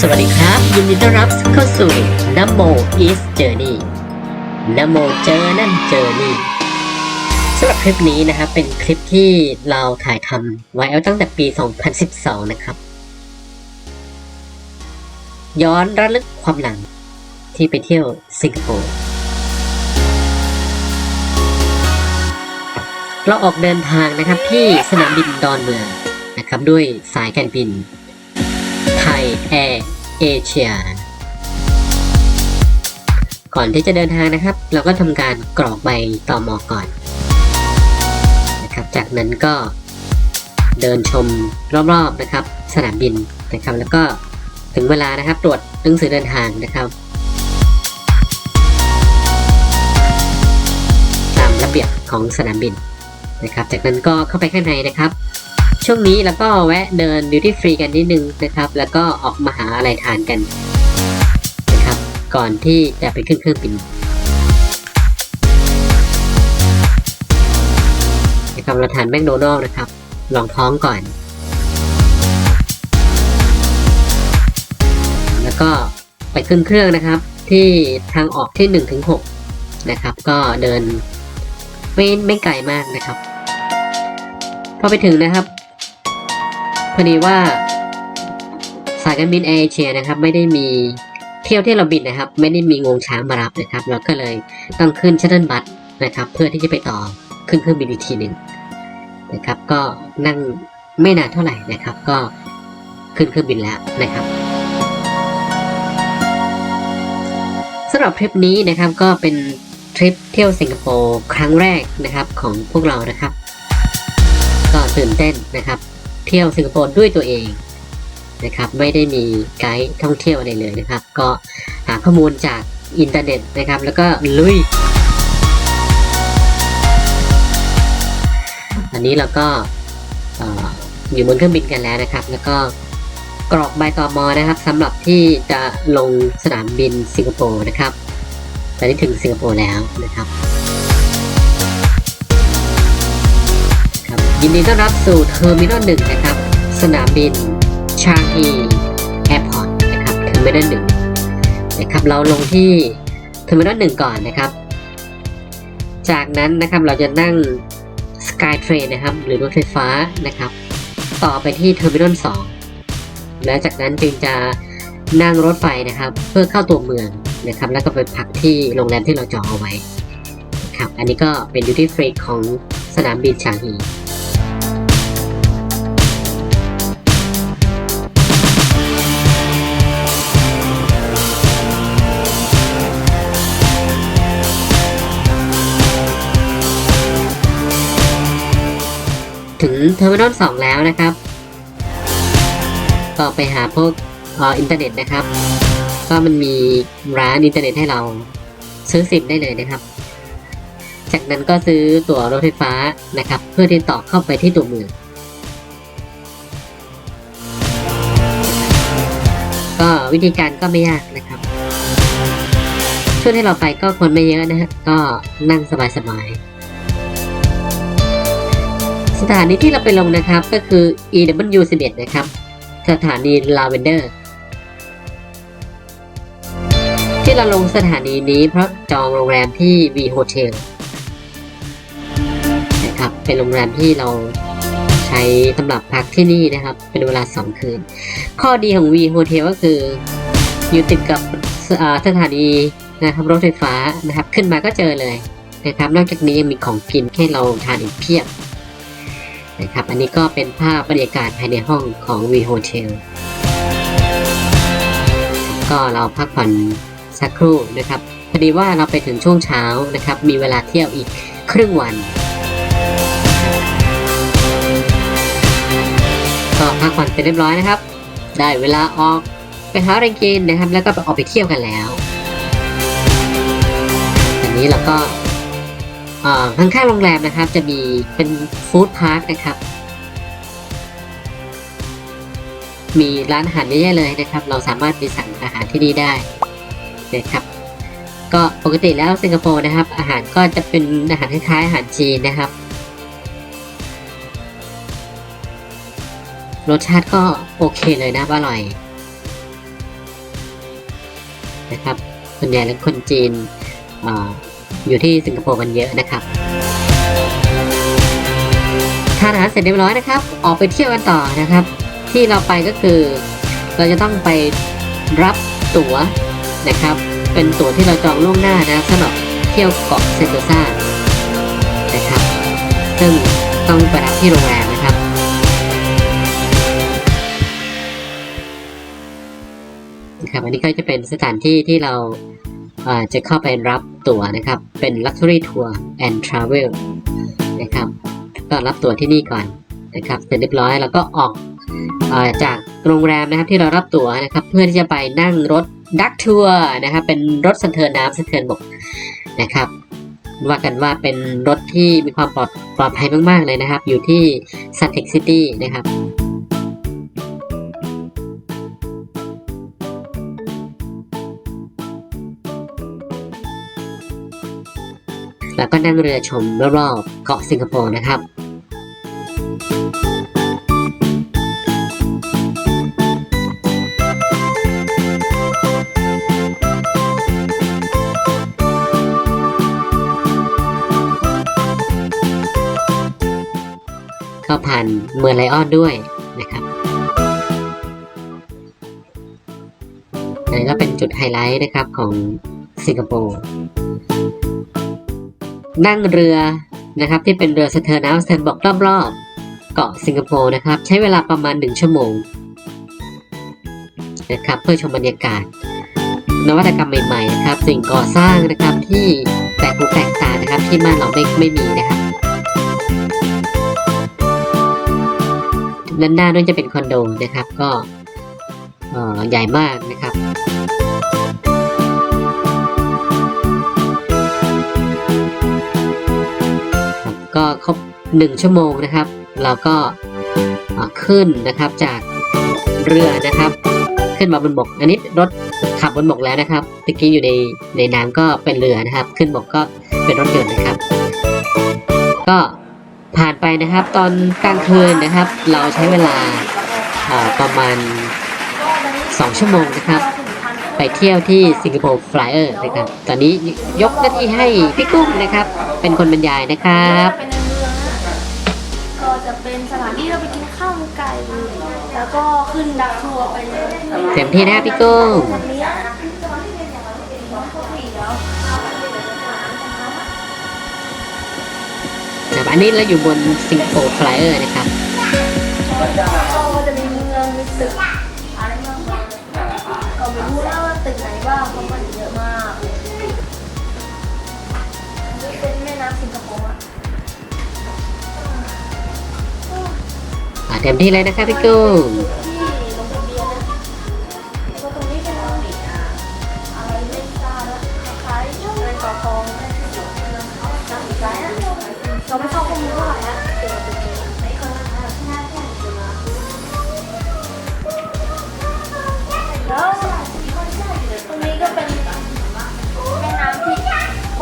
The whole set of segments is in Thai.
สวัสดีครับ ยินดีต้อนรับเข้าสู่นโม is journey นโมเจอนั่นเจอนี่สำหรับคลิปนี้นะครับเป็นคลิปที่เราถ่ายทำไว้ตั้งแต่ปี 2012 นะครับ ย้อนระลึกความหลังที่ไปเที่ยวสิงคโปร์ เราออกเดินทางนะครับที่สนามบินดอนเมืองนะครับด้วยสายการบิน ไทยแอร์เอเชียก่อนที่จะเดินทางนะครับ เราก็ทำการกรอกใบตอมอก่อนนะครับจากนั้นก็เดินชมรอบๆนะครับ สนามบินนะครับ แล้วก็ถึงเวลานะครับ ตรวจหนังสือเดินทางนะครับตามระเบียบของสนามบิน นะครับ จากนั้นก็เข้าไปข้างในนะครับ ช่วงนี้เราก็แวะเดินดิวตี้ฟรีกันนิดนึงนะครับ แล้วก็ออกมาหาอะไรทานกันนะครับ ก่อนที่จะไปขึ้นเครื่องบินนะครับเราทานแมคโดนัลล์นะครับลองท้องก่อน แล้วก็ไปขึ้นเครื่องนะครับ ที่ทางออกที่1ถึง6นะครับ ก็เดินไม่ไม่ไกลมากนะครับ พอไปถึงนะครับ พอดีว่าสายการบินแอร์เอเชียนะครับ ไม่ได้มีเที่ยวที่เราบินนะครับ ไม่ได้มีงวงช้างมารับนะครับ เราก็เลยต้องขึ้นชัตเทิลบัสนะครับ เพื่อที่จะไปต่อขึ้นเครื่องบินอีกทีหนึ่งนะครับ ก็นั่งไม่นานเท่าไหร่นะครับ ก็ขึ้นเครื่องบินแล้วนะครับสำหรับทริปนี้นะครับก็เป็นทริปเที่ยวสิงคโปร์ครั้งแรกนะครับของพวกเรานะครับ ตื่นเต้นนะครับ เที่ยวสิงคโปร์ด้วยตัวเองนะครับไม่ได้มีไกด์ท่องเที่ยวอะไรเลยนะครับ ก็หาข้อมูลจากอินเทอร์เน็ตนะครับ แล้วก็ลุย อันนี้เราก็เอ่ออยู่บนเครื่องบินกันแล้วนะครับ แล้วก็กรอกใบตอมอนะครับสำหรับที่จะลงสนามบินสิงคโปร์นะครับตอนนี้ถึงสิงคโปร์แล้วนะครับ ยินดีต้อนรับสู่เทอร์มินอลหนึ่งนะครับ สนามบิน ชางฮีแอร์พอร์ตนะครับเทอร์มินอลหนึ่งนะครับเราลงที่เทอร์มินอลหนึ่งก่อนนะครับ จากนั้นนะครับเราจะนั่งสกายเทรนนะครับ หรือรถไฟฟ้านะครับ ต่อไปที่เทอร์มินอลสองและจากนั้นจึงจะนั่งรถไฟนะครับ เพื่อเข้าตัวเมืองนะครับ แล้วก็ไปพักที่โรงแรมที่เราจองเอาไว้ครับอันนี้ก็เป็นดิวตี้ฟรีของสนามบินชางฮี ถึงเทอร์มินอลสองแล้วนะครับ ก็ไปหาพวกออินเทอร์เน็ตนะครับ ก็มันมีร้านอินเทอร์เน็ตให้เราซื้อซิมได้เลยนะครับ จากนั้นก็ซื้อตั๋วรถไฟฟ้านะครับ เพื่อที่ต่อเข้าไปที่ตัวเมืองก็วิธีการก็ไม่ยากนะครับช่วงที่เราไปก็คนไม่เยอะนะฮะก็นั่งสบายๆ สถานีที่เราไปลงนะครับก็คือ EW 11 นะครับ สถานีลาเวนเดอร์ที่เราลงสถานีนี้เพราะจองโรงแรมที่ V Hotel นะครับเป็นโรงแรมที่เราใช้สำหรับพักที่นี่นะครับ เป็นเวลา 2 คืน ข้อดีของ V Hotel ก็คือ อยู่ติดกับสสถานีนะครับรถไฟฟ้านะครับ ขึ้นมาก็เจอเลยนะครับ นอกจากนี้ยังมีของกินให้เราทานอีกเพียบ นะครับ อันนี้ก็เป็นภาพบรรยากาศภายในห้องของ V Hotel ก็เราพักผ่อนสักครู่นะครับพอดีว่าเราไปถึงช่วงเช้านะครับ มีเวลาเที่ยวอีกครึ่งวัน ก็พักผ่อนเสร็จเรียบร้อยนะครับ ได้เวลาออกไปหาอะไรกินนะครับ แล้วก็ไปออกไปเที่ยวกันแล้วอันนี้เราก็ อ่าข้างๆโรงแรมนะครับจะมีเป็นฟู้ดพาร์คนะครับ มีร้านอาหารเยอะแยะเลยนะครับ เราสามารถไปสั่งอาหารที่นี่ได้นะครับ ก็ปกติแล้วสิงคโปร์นะครับ อาหารก็จะเป็นอาหารคล้ายๆอาหารจีนนะครับ รสชาติก็โอเคเลยนะอร่อยนะครับส่วนใหญ่แล้วคนจีน อยู่ที่สิงคโปร์กันเยอะนะครับทานอาหารเสร็จเรียบร้อยนะครับ ออกไปเที่ยวกันต่อนะครับ ที่เราไปก็คือ เราจะต้องไปรับตั๋วนะครับ เป็นตั๋วที่เราจองล่วงหน้านะสำหรับเที่ยวเกาะเซนโตซานะครับ ซึ่งต้องไปรับที่โรงแรมนะครับนะครับอันนี้ก็จะเป็นสถานที่ที่เรา จะเข้าไปรับตั๋วนะครับ เป็น Luxury Tour and Travel นะครับก็รับตั๋วที่นี่ก่อนนะครับเสร็จเรียบร้อยแล้วก็ออกอจากโรงแรมนะครับที่เรารับตั๋วนะครับ เพื่อที่จะไปนั่งรถดักทัวร์นะครับ เป็นรถสะเทินน้ำสะเทินบกนะครับว่ากันว่าเป็นรถที่มีความปลอดปลอดภัยมาก ๆ เลยนะครับ อยู่ที่ Suntec City นะครับ แล้วก็นั่งเรือชมรอบๆเกาะสิงคโปร์นะครับก็ผ่านเมืองไลออนด้วยนะครับอันนี้ก็เป็นจุดไฮไลท์นะครับของสิงคโปร์ นั่งเรือนะครับที่เป็นเรือสะเทินน้ำสเทนบกรอบๆเกาะสิงคโปร์นะครับ ใช้เวลาประมาณ 1 ชั่วโมงนะครับเพื่อชมบรรยากาศ นวัตกรรมใหม่ๆนะครับ สิ่งก่อสร้างนะครับที่แปลกหูแปลกตานะครับที่บ้านเราไม่ไม่มีนะครับด้านหน้านั่นจะเป็นคอนโดนะครับก็ใหญ่มากนะครับ ก็ครบหนึ่งชั่วโมงนะครับ เราก็ขึ้นนะครับจากเรือนะครับ ขึ้นมาบนบก อันนี้รถขับบนบกแล้วนะครับตะกี้อยู่ในในน้ำก็เป็นเรือนะครับ ขึ้นบกก็เป็นรถยนต์นะครับ ก็ผ่านไปนะครับ ตอนกลางคืนนะครับ เราใช้เวลาประมาณ 2 ชั่วโมงนะครับ ไปเที่ยวที่สิงคโปร์ฟลายเออร์นะครับ ตอนนี้ยกหน้าที่ให้พี่กุ้งนะครับ เป็นคนบรรยายนะครับเป็นในเมืองนะก็จะเป็นสถานที่เราไปกินข้าวมันไก่แล้วก็ขึ้นดักทัวร์ไปเลยเต็มที่นะครับพี่กุ้งวันนี้ครับอันนี้เราอยู่บนสิงคโปร์ฟลายเออร์นะครับก็จะมีเมืองมีตึก ว่าเพราะมันเยอะมากนี่เป็นแม่น้ำสิงคโปร์อะอะเต็มที่เลยนะคะพี่กุ้ง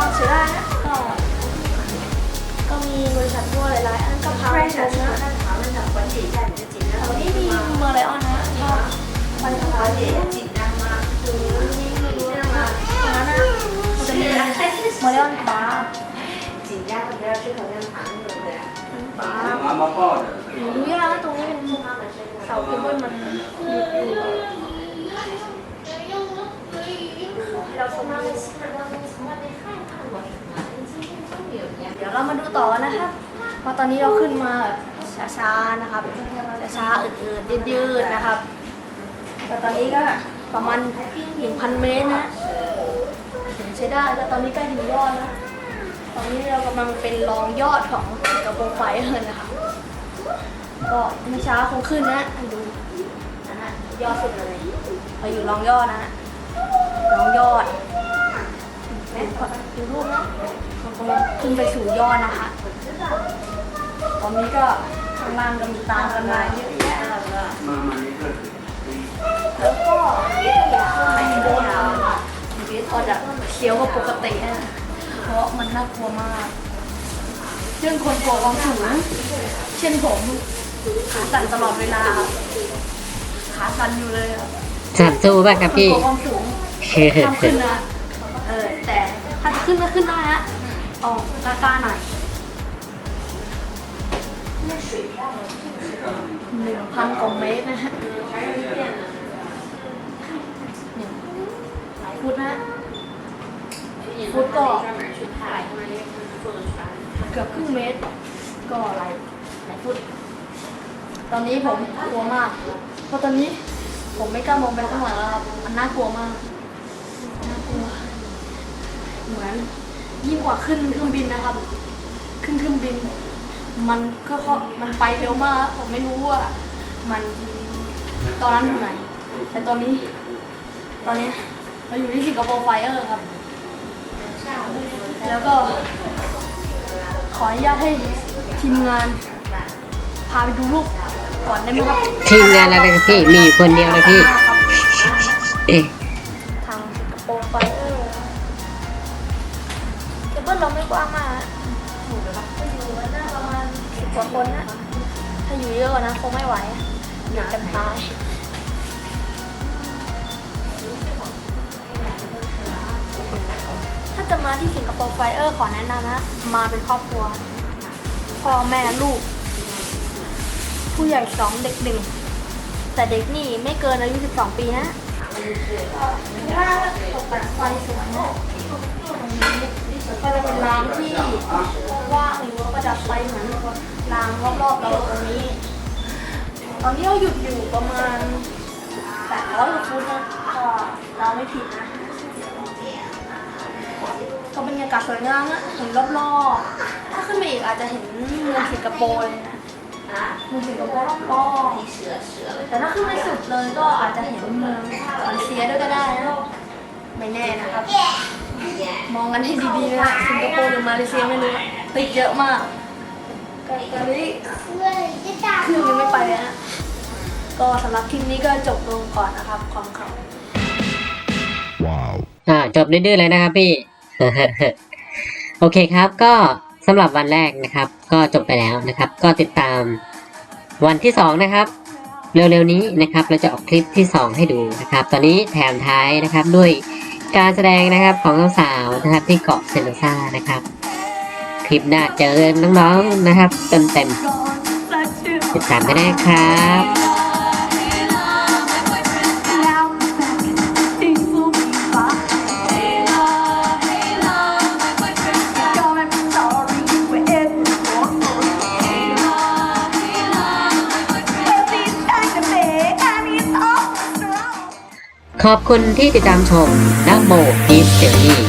กว้างใช้ได้นะก็ก็มีบริษัททั่วหลายๆอันก็พาไปชมนะแถวนี้มีเมอร์ไลออนนะก็ไปทางร้านเด็ดจิตดังมาคือนี่ไม่รู้นะมาตรงนั้นนะมันจะมีเมอร์ไลออนบาร์บาร์ดูยากนะตรงนี้เป็นเสาเคเบิลมันมีอยู่ให้เราชมเดี๋ยวเรามาดูต่อนะครับเพ ราะตอนนี้เราขึ้นมาช้าๆนะครับช้าๆอืดๆยืดๆนะครับแต่ตอนนี้ก็ประมาณ1,000 เมตรนะถึงใช้ได้แล้วตอนนี้ใกล้ถึงยอดแล้วตอนนี้เรากำลังเป็นรองยอดของกระโปรงไฟเลยนะคะก็ไม่ช้าคงขึ้นนะให้ดูนะฮะยอดสุดเลยเราอยู่รองยอดนะฮะรองยอดแม่ดูรูปนะเรากำลังขึ้นไปสู่ยอดนะคะ ตอนนี้ก็ข้างล่างก็มีตามกันมาเยอะแยะแล้วก็ไม่โดนก็จะเคี้ยวกว่าปกตินะเพราะมันน่ากลัวมากซึ่งคนกลัวความสูงเช่นผมขาสั่นตลอดเวลาครับขาสั่นอยู่เลยครับสั่นสู้ป่ะครับพี่ตัวความสูงทำขึ้นนะเออแต่ถ้าจะขึ้นก็ขึ้นได้ฮะออกกล้าๆหน่อย หนึ่งพันกว่าเมตรนะฮะเนี่ยหลายฟุตนะฮะฟุตก็เกือบครึ่งเมตร ก็หลายหลายฟุต ตอนนี้ผมกลัวมาก เพราะตอนนี้ผมไม่กล้ามองไปข้างหลังแล้วครับมันน่ากลัวมาก น่ากลัว เหมือนยิ่งกว่าขึ้นเครื่องบินนะครับ ขึ้นเครื่องบิน มันก็เขามันไปเร็วมาก ผมไม่รู้ว่า มันตอนนั้นอยู่ไหน แต่ตอนนี้ ตอนนี้เราอยู่ที่สิงคโปร์ไฟเออร์ครับ แล้วก็ ขออนุญาตให้ทีมงาน พาไปดูรูปก่อนได้ไหมครับทีมงานอะไรกันพี่มีอยู่คนเดียวนะพี่ครับเอ๊ะทางสิงคโปร์ไฟเออร์เคเบิลเราไม่กว้างมาก กว่าคนนะถ้าอยู่เยอะกว่านั้นคงไม่ไหวเดี๋ยวกันตายถ้าจะมาที่สิงคโปร์ไฟเออร์ขอแนะนำนะ มาเป็นครอบครัว พ่อแม่ลูก ผู้ใหญ่สองเด็กหนึ่งแต่เด็กนี่ไม่เกินอายุ 12 ปีนะถ้าตกแต่งไฟสวยนะก็จะเป็นร้างที่ว่างหรือว่าประดับไฟเหมือน รางรอบๆเราตรงนี้ ตอนนี้เราหยุดอยู่ประมาณ800กว่าฟุตนะก็เราไม่ผิดนะก็บรรยากาศสวยงามนะเห็นรอบๆ ถ้าขึ้นไปอีกอาจจะเห็นเมืองสิงคโปร์เลยนะเมืองสิงคโปร์รอบๆแต่ถ้าขึ้นไปสุดเลยก็อาจจะเห็นเมืองมาเลเซียด้วยก็ได้นะไม่แน่นะครับ มองกันให้ดีๆนะสิงคโปร์หรือมาเลเซียไม่รู้ติดเยอะมาก ตอนนี้เครื่องยังไม่ไปเลยนะก็สำหรับคลิปนี้ก็จบลงก่อนนะครับขอบคุณครับ Wow. อ่าจบดื้อๆเลยนะครับพี่ โอเคครับก็สำหรับวันแรกนะครับ ก็จบไปแล้วนะครับ ก็ติดตามวันที่สองนะครับ เร็วๆนี้นะครับ เราจะออกคลิปที่สองให้ดูนะครับ ตอนนี้แถมท้ายนะครับด้วยการแสดงนะครับของสาวๆนะครับที่เกาะเซนโตซานะครับ ลิปหน้าเจอน้องๆนะครับเต็มๆติดตามกันได้ครับขอบคุณที่ติดตามชมนักโมกิฟเจอรี่